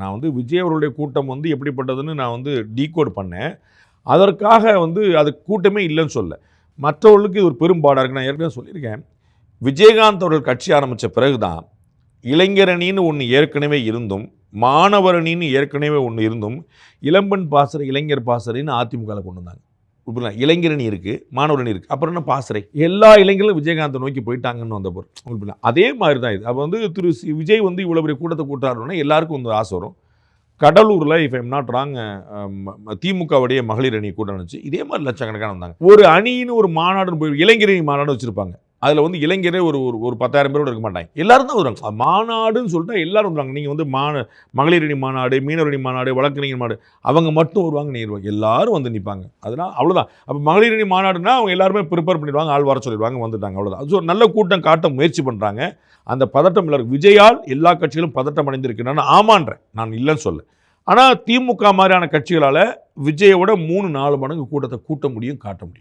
நான் வந்து விஜய் அவருடைய கூட்டம் வந்து எப்படிப்பட்டதுன்னு நான் வந்து டீகோட் பண்ணேன். அதற்காக வந்து அது கூட்டமே இல்லைன்னு சொல்ல மற்றவர்களுக்கு இது ஒரு பெரும்பாடாக இருக்குது நான் ஏற்கனவே சொல்லியிருக்கேன். விஜயகாந்த் அவர்கள் கட்சி ஆரம்பித்த பிறகு தான் இளைஞரணின்னு ஒன்று ஏற்கனவே இருந்தும் மாணவரணின்னு ஏற்கனவே ஒன்று இருந்தும் இளம்பெண் பாசறை இளைஞர் பாசறைன்னு அதிமுகவில் கொண்டு வந்தாங்க. இப்படிலாம் இளைஞரணி இருக்குது மாணவரணி இருக்குது அப்புறம் என்ன பாசறை. எல்லா இளைஞர்களும் விஜயகாந்தை நோக்கி போயிட்டாங்கன்னு வந்த பொருள். அதே மாதிரி தான் இது. அப்போ வந்து திரு சி- விஜய் வந்து இவ்வளோ பெரிய கூட்டத்தை கூட்டாருன்னா எல்லாருக்கும் வந்து ஆசை வரும். கடலூரில் இஃப் எம் நாட் ராங் திமுகவுடைய மகளிர் அணி கூட்டம் இருந்துச்சு இதே மாதிரி லட்சக்கணக்கான வந்தாங்க. ஒரு அணின்னு ஒரு மாநாடுன்னு போய் இளைஞரணி மாநாடு வச்சுருப்பாங்க. அதில் வந்து இளைஞரே ஒரு ஒரு ஒரு பத்தாயிரம் பேரோட இருக்க மாட்டாங்க. எல்லாரும் தான் வருவாங்க. மாநாடுன்னு சொல்லிட்டு எல்லாரும் வருவாங்க. நீங்கள் வந்து மான மகளிரணி மாநாடு மீனவரணி மாநாடு வழக்கறிஞர் மாநாடு அவங்க மட்டும் வருவாங்க நீருவாங்க எல்லாரும் வந்து நிற்பாங்க அதனால் அவ்வளோதான் அப்போ மகளிரணி மாநாடுனா அவங்க எல்லாருமே ப்ரிப்பேர் பண்ணிடுவாங்க ஆள் வர சொல்லிடுவாங்க வந்துட்டாங்க. அவ்வளோதான் அது ஒரு நல்ல கூட்டம் காட்ட முயற்சி பண்ணுறாங்க அந்த பதட்டம் இல்லை. விஜயால் எல்லா கட்சிகளும் பதட்டம் அடைந்திருக்கின்றன ஆமான்றேன். நான் இல்லைன்னு சொல்ல ஆனால் திமுக மாதிரியான கட்சிகளால் விஜயோட மூணு நாலு மடங்கு கூட்டத்தை கூட்ட முடியும் காட்ட முடியும்.